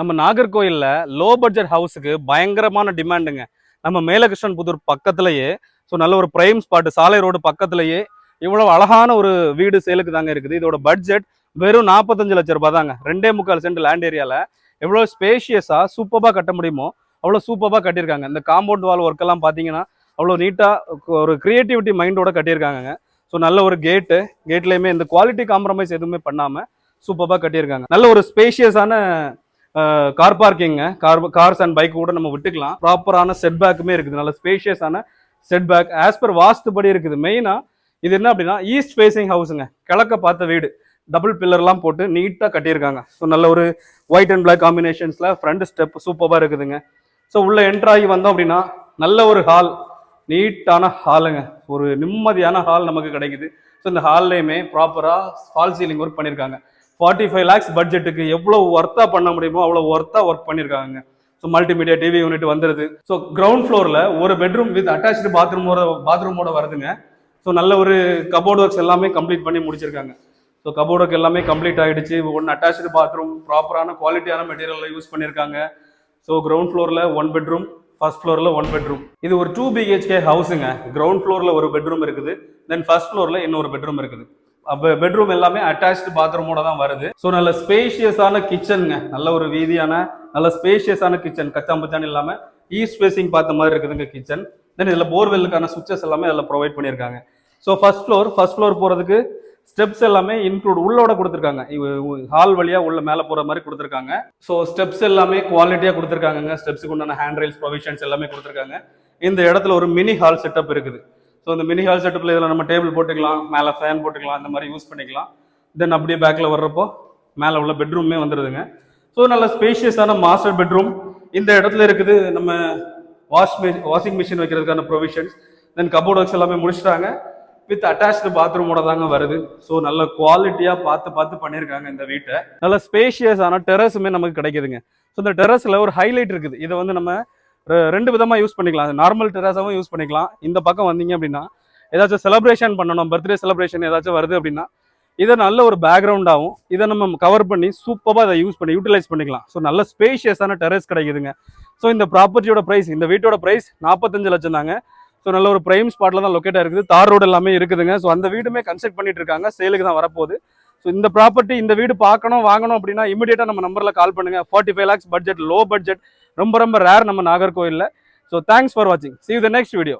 நம்ம நாகர்கோயில்ல low budget ஹவுஸுக்கு பயங்கரமான டிமாண்டுங்க நம்ம மேலகிருஷ்ணன் புதூர் பக்கத்துலேயே ஸோ நல்ல ஒரு பிரைம் ஸ்பாட் சாலை ரோடு பக்கத்துலேயே இவ்வளோ அழகான ஒரு வீடு சேலுக்கு தாங்க இருக்குது. இதோட பட்ஜெட் வெறும் நாற்பத்தஞ்சு லட்ச ரூபாய் தாங்க. ரெண்டே முக்கால் சென்ட் லேண்ட் ஏரியாவில் எவ்வளோ ஸ்பேஷியஸாக சூப்பராக கட்ட முடியுமோ அவ்வளோ சூப்பராக கட்டியிருக்காங்க. இந்த காம்பவுண்ட் வால் ஒர்க்கெல்லாம் பார்த்தீங்கன்னா அவ்வளோ நீட்டாக ஒரு க்ரியேட்டிவிட்டி மைண்டோட கட்டியிருக்காங்க ஸோ நல்ல ஒரு கேட்டு கேட்லேயுமே இந்த குவாலிட்டி காம்ப்ரமைஸ் எதுவுமே பண்ணாமல் சூப்பராக கட்டியிருக்காங்க. நல்ல ஒரு ஸ்பேஷியஸான car பார்க்கிங்க car cars and bike கூட நம்ம விட்டுக்கலாம். ப்ராப்பரான செட் பேக்குமே இருக்குது. நல்ல ஸ்பேஷியஸான செட் பேக் ஆஸ் பர் வாஸ்துபடி இருக்குது. மெயினாக இது என்ன அப்படின்னா ஈஸ்ட் ஃபேஸிங் ஹவுஸுங்க கிழக்க பார்த்த வீடு. டபுள் பில்லர்லாம் போட்டு நீட்டாக கட்டியிருக்காங்க. ஸோ நல்ல ஒரு ஒயிட் அண்ட் பிளாக் காம்பினேஷன்ஸில் ஃப்ரண்ட் ஸ்டெப் சூப்பராக இருக்குதுங்க. ஸோ உள்ள என்ட்ரு ஆகி வந்தோம் அப்படின்னா நல்ல ஒரு ஹால் நீட்டான ஹாலுங்க ஒரு நிம்மதியான ஹால் நமக்கு கிடைக்குது. ஸோ இந்த ஹால்லையுமே ப்ராப்பராக ஃபால் சீலிங் ஒர்க் பண்ணியிருக்காங்க. ஃபார்ட்டி ஃபைவ் லேக்ஸ் பட்ஜெட்டுக்கு எவ்வளோ ஒர்த்தாக பண்ண முடியுமோ அவ்வளோ ஒர்த்தாக ஒர்க் பண்ணியிருக்காங்க ஸோ மல்டிமீடியா டிவி யூனிட் வந்துருது. ஸோ கிரவுண்ட் ஃப்ளோரில் ஒரு பெட்ரூம் வித் அட்டாச்சு பாத்ரூமோட பாத்ரூமோட வருதுங்க. ஸோ நல்ல ஒரு கபோர்ட் ஒர்க்ஸ் எல்லாமே கம்ப்ளீட் பண்ணி முடிச்சிருக்காங்க. ஸோ கபோர்ட் ஒர்க் எல்லாமே கம்ப்ளீட் ஆகிடுச்சு ஒன்று அட்டாச்சு பாத்ரூம் ப்ராப்பரான குவாலிட்டியான மெட்டீரியலில் யூஸ் பண்ணியிருக்காங்க ஸோ கிரவுண்ட் ஃப்ளோரில் ஒன் பெட்ரூம் ஃபர்ஸ்ட் ஃப்ளோரில் ஒன் பெட்ரூம் இது ஒரு டூ பிஹெச்கே ஹவுஸுங்க கிரவுண்ட் ஃப்ளோரில் ஒரு பெட்ரூம் இருக்குது. தென் ஃபர்ஸ்ட் ஃப்ளோரில் இன்னொரு பெட்ரூம் இருக்குது. பெட்ரூம் எல்லாமே அட்டாச்சு பாத்ரூமோட தான் வருது. ஸோ நல்ல ஸ்பேஷியஸான கிச்சனுங்க நல்ல ஒரு வீதியான நல்ல ஸ்பேஷியஸான கிச்சன் கச்சா பச்சான் இல்லாமல் ஈஸ்ட் ஃபேசிங் பார்த்த மாதிரி இருக்குதுங்க கிச்சன் தென் இதில் போர்வெல்லுக்கான சுவிச்சஸ் எல்லாமே அதில் ப்ரொவைட் பண்ணியிருக்காங்க. So first floor first floor போகிறதுக்கு ஸ்டெப்ஸ் எல்லாமே இன்க்ளூட் உள்ளோட கொடுத்துருக்காங்க. ஹால் வழியாக உள்ள மேலே போகிற மாதிரி கொடுத்துருக்காங்க. ஸோ ஸ்டெப்ஸ் எல்லாமே குவாலிட்டியாக கொடுத்துருக்காங்க ஸ்டெப்ஸுக்கு உண்டான ஹேண்ட் ரைல்ஸ் ப்ரொவிஷன்ஸ் எல்லாமே கொடுத்துருக்காங்க. இந்த இடத்துல ஒரு மினி ஹால் செட்டப் இருக்குது. ஸோ இந்த மினி ஹால் செட்டப்பில் இதில் நம்ம டேபிள் போட்டுக்கலாம் மேலே ஃபேன் போட்டுக்கலாம் இந்த மாதிரி யூஸ் பண்ணிக்கலாம். தென் அப்படியே பேக்கில் வர்றப்போ மேலே உள்ள பெட்ரூமே வந்துடுதுங்க ஸோ நல்ல ஸ்பேஷியஸான மாஸ்டர் பெட்ரூம் இந்த இடத்துல இருக்குது நம்ம வாஷ் வாஷிங் மிஷின் வைக்கிறதுக்கான ப்ரொவிஷன்ஸ் தென் கபோர்ட் ஒர்க்ஸ் எல்லாமே முடிச்சிட்டாங்க. வித் அட்டாச்சு பாத்ரூமோட தாங்க வருது. ஸோ நல்ல குவாலிட்டியாக பார்த்து பார்த்து பண்ணியிருக்காங்க இந்த வீட்டை. நல்ல ஸ்பேஷியஸான டெரஸுமே நமக்கு கிடைக்குதுங்க. ஸோ இந்த டெரஸில் ஒரு ஹைலைட் இருக்குது. இதை வந்து நம்ம ரெண்டு விதமாக யூஸ் பண்ணிக்கலாம். நார்மல் டெரஸாகவும் யூஸ் பண்ணிக்கலாம். இந்த பக்கம் வந்தீங்க அப்படின்னா ஏதாச்சும் செலப்ரேஷன் பண்ணணும் பர்த்டே செலப்ரேஷன் ஏதாச்சும் வருது அப்படின்னா இதை நல்ல ஒரு பேக்ரவுண்டாகவும் இதை நம்ம கவர் பண்ணி சூப்பராக அதை யூஸ் பண்ணி யூட்டிலைஸ் பண்ணிக்கலாம். ஸோ நல்ல ஸ்பேஷியஸான டெரஸ் கிடைக்குதுங்க. ஸோ இந்த ப்ராப்பர்ட்டியோட ப்ரைஸ் இந்த வீட்டோட ப்ரைஸ் நாற்பத்தஞ்சு லட்சம் தாங்க. ஸோ நல்ல ஒரு பிரைம் ஸ்பாட்டில் தான் லொக்கேட்டாக இருக்குது. தார் ரோடு எல்லாமே இருக்குதுங்க. ஸோ அந்த வீடுமே கன்ஸ்ட்ரக்ட் பண்ணிட்டு இருக்காங்க. சேலுக்கு தான் வரப்போகுது. ஸோ இந்த ப்ராப்பர்ட்டி இந்த வீடு பார்க்கணும் வாங்கணும் அப்படின்னா இமீடியட்டாக நம்ம நம்பரில் கால் பண்ணுங்க. Forty five lakhs budget low budget ரொம்ப ரொம்ப ரேர் நம்ம நாகர்கோயிலில் ஸோ தேங்க்ஸ் ஃபார் வாட்சிங் சி த நெக்ஸ்ட் வீடியோ